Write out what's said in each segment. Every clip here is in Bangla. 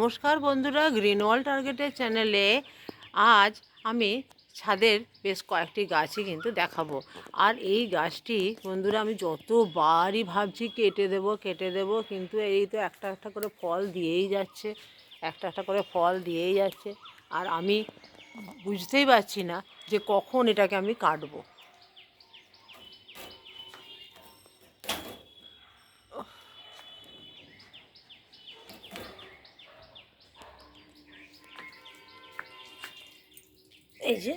নমস্কার বন্ধুরা গ্রিন ওয়াল টার্গেটের চ্যানেলে আজ আমি ছাদের বেশ কয়েকটি গাছই কিন্তু দেখাবো। আর এই গাছটি বন্ধুরা আমি যতবারই ভাবছি কেটে দেব কেটে দেব, কিন্তু এই তো একটা একটা করে ফল দিয়েই যাচ্ছে, একটা একটা করে ফল দিয়েই যাচ্ছে। আর আমি বুঝতেই পারছি না যে কখন এটাকে আমি কাটবো। এই যে।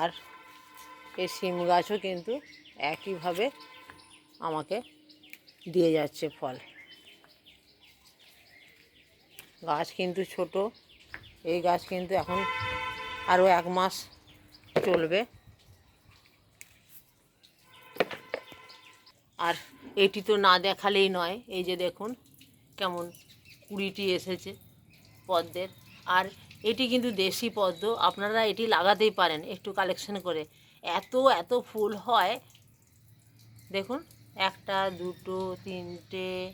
আর এই সিম গাছও কিন্তু একইভাবে আমাকে দিয়ে যাচ্ছে ফল। গাছ কিন্তু ছোট, এই গাছ কিন্তু এখন আরও এক মাস চলবে। আর এটি তো না দেখালেই নয়, এই যে দেখুন কেমন কুড়িটি এসেছে। পদ্মের আর এটি কিন্তু দেশি পদ্ম, আপনারা এটি লাগাতেই পারেন একটু কালেকশন করে। এত এত ফুল হয়। দেখুন, একটা, দুটো, তিনটে,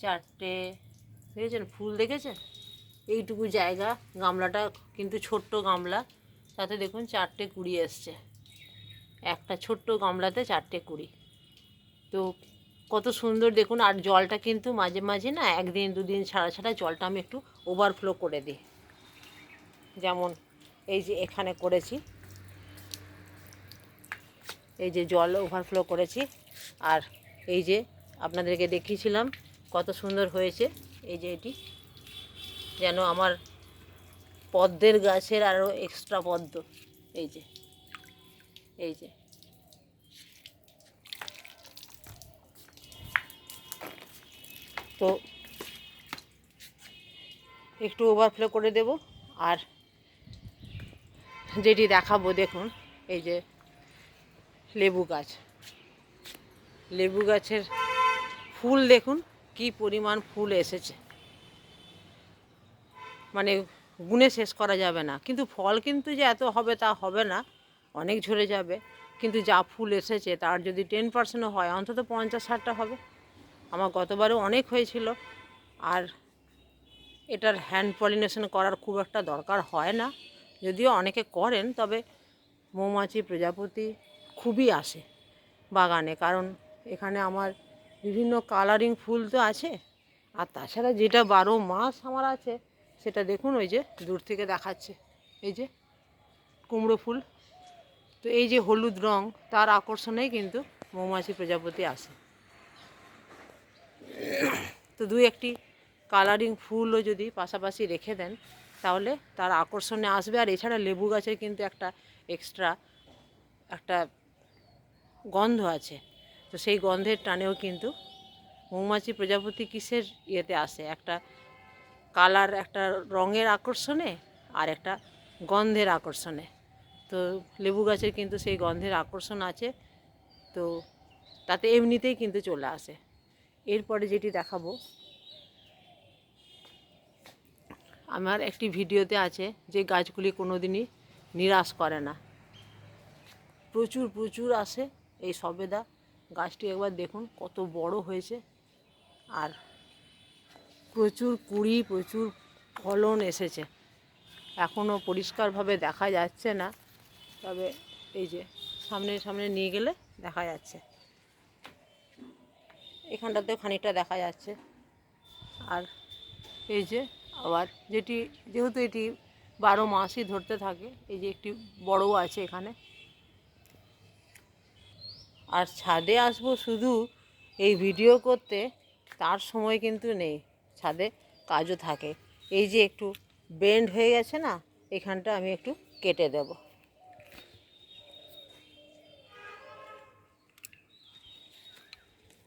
চারটে, দেখেছেন? ফুল দেখেছেন? এইটুকু জায়গা, গামলাটা কিন্তু ছোট্ট গামলা। তাতে দেখুন, চারটে কুড়ি এসছে। একটা ছোট্ট গামলাতে চারটে কুড়ি। তো কত সুন্দর দেখুন, আর জলটা কিন্তু মাঝে মাঝে না একদিন, দুদিন ছাড়া ছাড়া জলটা আমি একটু ওভারফ্লো করে দিই। যেমন এই যে এখানে করেছি। এই যে জল ওভারফ্লো করেছি, আর এই যে আপনাদেরকে দেখিয়েছিলাম কত সুন্দর হয়েছে। এই যে এটি, যেন আমার পদ্মের গাছের আরও এক্সট্রা পদ্ম। এই যে এই যে। তো একটু ওভারফ্লো করে দেব। আর যেটি দেখাবো দেখুন, এই যে লেবু গাছ। লেবু গাছের ফুল দেখুন, কি পরিমাণ ফুল এসেছে। মানে গুনে শেষ করা যাবে না। কিন্তু ফল কিন্তু যে এত হবে তা হবে না, অনেক ঝরে যাবে। কিন্তু যা ফুল এসেছে, তার যদি টেন পার্সেন্টও হয়, অন্তত পঞ্চাশ ষাটটা হবে। আমার গতবারও অনেক হয়েছিল। আর এটার হ্যান্ড পলিনেশন করার খুব একটা দরকার হয় না। যদিও অনেকে করেন, তবে মৌমাছি, প্রজাপতি খুবই আসে বাগানে। কারণ এখানে আমার বিভিন্ন কালারিং ফুল তো আছে। আর তাছাড়া যেটা বারো মাস আমার আছে, সেটা দেখুন ওই যে দূর থেকে দেখাচ্ছে। এই যে কুমড়ো ফুল। তো এই যে হলুদ রং, তার আকর্ষণেই কিন্তু মৌমাছি, প্রজাপতি আসে। তো দুই একটি কালারিং ফুলও যদি পাশাপাশি রেখে দেন, তাহলে তার আকর্ষণে আসবে। আর এছাড়া লেবু গাছের কিন্তু একটা এক্সট্রা একটা গন্ধ আছে। তো সেই গন্ধের টানেও কিন্তু মৌমাছি প্রজাপতি কিসের ইয়েতে আসে? একটা কালার একটা রঙের আকর্ষণে আর একটা গন্ধের আকর্ষণে। তো লেবু গাছের কিন্তু সেই গন্ধের আকর্ষণ আছে। তো তাতে এমনিতেই কিন্তু চলে আসে। এরপরে যেটি দেখাবো। আমার একটি ভিডিওতে আছে যে গাছগুলি কোনো দিনই নিরাশ করে না। প্রচুর প্রচুর আসে এই সবেদা। গাছটি একবার দেখুন, কত বড় হয়েছে। আর প্রচুর কুড়ি, প্রচুর ফলন এসেছে। এখনও পরিষ্কারভাবে দেখা যাচ্ছে না। তবে এই যে সামনে সামনে নিয়ে গেলে দেখা যাচ্ছে। এখানটাতেও খানিকটা দেখা যাচ্ছে। আর এই যে আবার যেটি, যেহেতু এটি বারো মাসই ধরতে থাকে, এই যে একটি বড়ও আছে এখানে। আর ছাদে আসব শুধু এই ভিডিও করতে, তার সময় কিন্তু নেই। ছাদে কাজও থাকে। এই যে একটু বেন্ড হয়ে গেছে না, এখানটা আমি একটু কেটে দেব।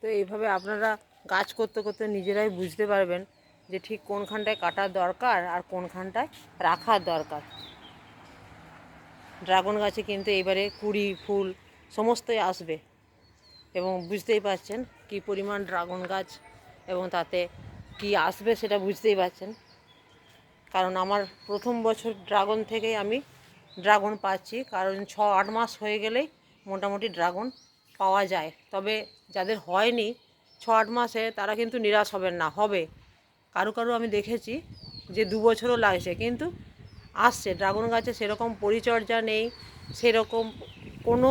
তো এইভাবে আপনারা গাছ করতে করতে নিজেরাই বুঝতে পারবেন যে ঠিক কোনখানটায় কাটার দরকার আর কোনখানটায় রাখার দরকার। ড্রাগন গাছে কিন্তু এবারে কুড়ি, ফুল সমস্তই আসবে এবং বুঝতেই পারছেন কি পরিমাণ ড্রাগন গাছ এবং তাতে কি আসবে সেটা বুঝতেই পারছেন। কারণ আমার প্রথম বছর ড্রাগন থেকেই আমি ড্রাগন পাচ্ছি, কারণ ছ, আট মাস হয়ে গেলেই মোটামুটি ড্রাগন পাওয়া যায়। তবে যাদের হয়নি ছ আট মাসে তারা কিন্তু নিরাশ হবেন না। হবে। কারও কারও আমি দেখেছি যে দু বছরও লাগছে। কিন্তু আসছে। ড্রাগন গাছে সেরকম পরিচর্যা নেই, সেরকম কোনো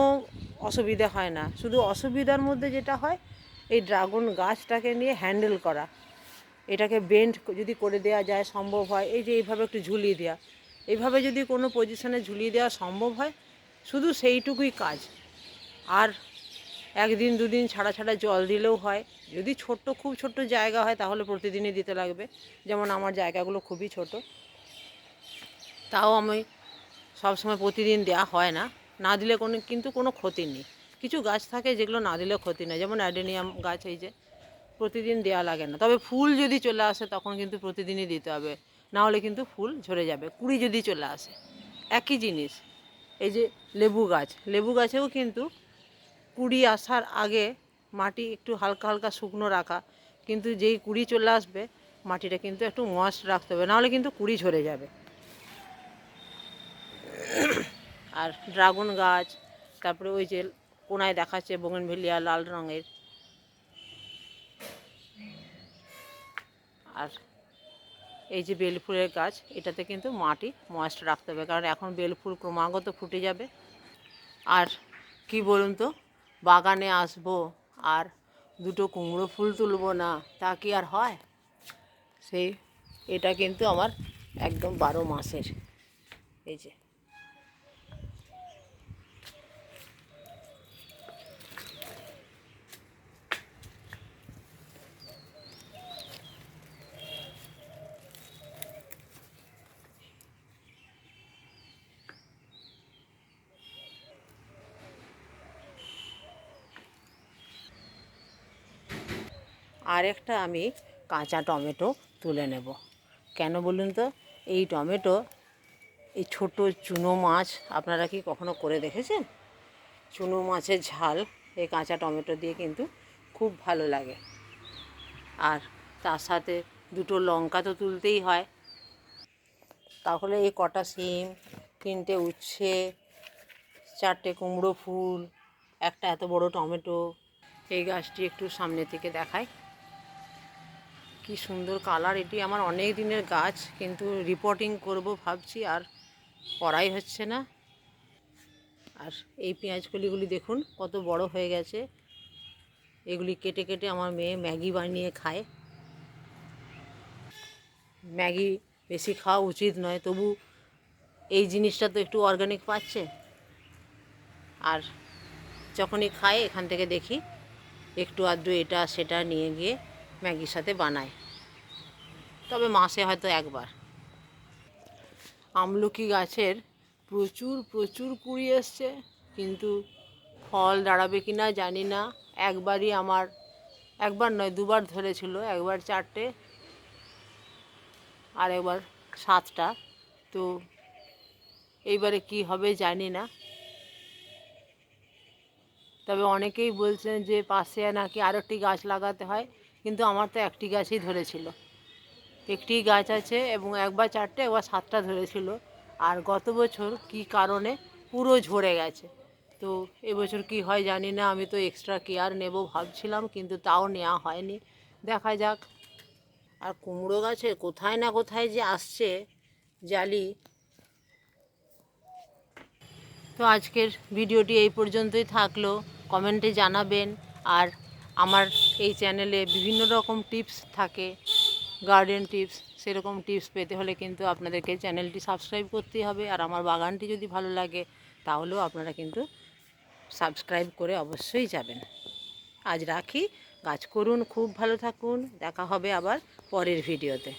অসুবিধে হয় না। শুধু অসুবিধার মধ্যে যেটা হয়, এই ড্রাগন গাছটাকে নিয়ে হ্যান্ডেল করা। এটাকে বেন্ড যদি করে দেওয়া যায়, সম্ভব হয়। এই যে এইভাবে একটু ঝুলিয়ে দেওয়া এইভাবে যদি কোনো পজিশনে ঝুলিয়ে দেওয়া সম্ভব হয়, শুধু সেইটুকুই কাজ। আর একদিন, দুদিন ছাড়া ছাড়া জল দিলেও হয়। যদি ছোট্ট, খুব ছোট্ট জায়গা হয়, তাহলে প্রতিদিনই দিতে লাগবে। যেমন আমার জায়গাগুলো খুবই ছোট। তাও আমি সবসময় প্রতিদিন দেওয়া হয় না। না দিলে কোনো, কিন্তু কোনো ক্ষতি নেই। কিছু গাছ থাকে যেগুলো না দিলে ক্ষতি নেই। যেমন অ্যাডেনিয়াম গাছ এই যে, প্রতিদিন দেওয়া লাগে না। তবে ফুল যদি চলে আসে, তখন কিন্তু প্রতিদিনই দিতে হবে। না হলে কিন্তু ফুল ঝরে যাবে। কুড়ি যদি চলে আসে, একই জিনিস। এই যে লেবু গাছ। লেবু গাছেও কিন্তু কুড়ি আসার আগে মাটি একটু হালকা হালকা শুকনো রাখা, কিন্তু যেই কুড়ি চলে আসবে, মাটিটা কিন্তু একটু ময়েস্ট রাখতে হবে, নাহলে কিন্তু কুড়ি ঝরে যাবে। আর ড্রাগন গাছ, তারপরে ওই যে কোনায় দেখাচ্ছে বোগেনভেলিয়া লাল রঙের। আর এই যে বেলফুলের গাছ, এটাতে কিন্তু মাটি ময়েস্ট রাখতে হবে, কারণ এখন বেলফুল ক্রমাগত ফুটে যাবে। আর কি বলুন তো? বাগানে আসব আর দুটো কুমড়ো ফুল তুলবো না, তা কি আর হয়? সেই, এটা কিন্তু আমার একদম বারো মাসের, এই যে। আরেকটা আমি কাঁচা টমেটো তুলে নেব। কেন বলুন তো? এই টমেটো, এই ছোট চুনো মাছ, আপনারা কি কখনো করে দেখেছেন? চুনো মাছের ঝাল এই কাঁচা টমেটো দিয়ে কিন্তু খুব ভালো লাগে। আর তার সাথে দুটো লঙ্কা তো তুলতেই হয়। তাহলে এই কটা সিম, তিনটে উচ্ছে, চারটে কুমড়ো ফুল, একটা এত বড় টমেটো, এই গাছটি একটু সামনে থেকে দেখায় কি সুন্দর কালার এটি আমার অনেক দিনের গাছ, কিন্তু রিপোর্টিং করব ভাবছি, আর করাই হচ্ছে না। আর এই পেঁয়াজ কলিগুলি দেখুন, কত বড় হয়ে গেছে। এগুলি কেটে কেটে আমার মেয়ে ম্যাগি বানিয়ে খায়। ম্যাগি বেশি খাওয়া উচিত নয়, তবু এই জিনিসটা তো একটু অর্গানিক পাচ্ছে। আর যখনই খায়, এখান থেকে দেখি, একটু আধটু এটা সেটা নিয়ে গিয়ে ম্যাগির সাথে বানায়। তবে মাসে হয়তো একবার। আমলকি গাছের প্রচুর প্রচুর কুড়ি এসছে, কিন্তু ফল দাঁড়াবে কি না জানি না। একবারই আমার, একবার নয়, দুবার ধরেছিল, একবার চারটে, আর একবার সাতটা। তো এইবারে কি হবে জানি না। তবে অনেকেই বলছেন যে পাশে নাকি আরেকটি গাছ লাগাতে হয়, কিন্তু আমার তো একটি গাছই ধরেছিল। একটি গাছ আছে এবং একবার চারটে, একবার সাতটা ধরেছিল। আর গত বছর কি কারণে পুরো ঝরে গেছে? তো এবছর কি হয় জানি না, আমি তো এক্সট্রা কেয়ার নেব ভাবছিলাম, কিন্তু তাও নেওয়া হয়নি। দেখা যাক। আর কুমড়ো গাছে কোথায় না কোথায় যে আসছে জালি তো আজকের ভিডিওটি এই পর্যন্তই থাকল। কমেন্টে জানাবেন। আর আমার এই চ্যানেলে বিভিন্ন রকম টিপস থাকে। গার্ডেন টিপস সেরকম টিপস পেতে হলে কিন্তু আপনাদেরকে চ্যানেলটি সাবস্ক্রাইব করতেই হবে। আর আমার বাগানটি যদি ভালো লাগে, তাহলেও আপনারা কিন্তু সাবস্ক্রাইব করে অবশ্যই যাবেন। আজ রাখি। গাছ করুন, খুব ভালো থাকুন। দেখা হবে আবার পরের ভিডিওতে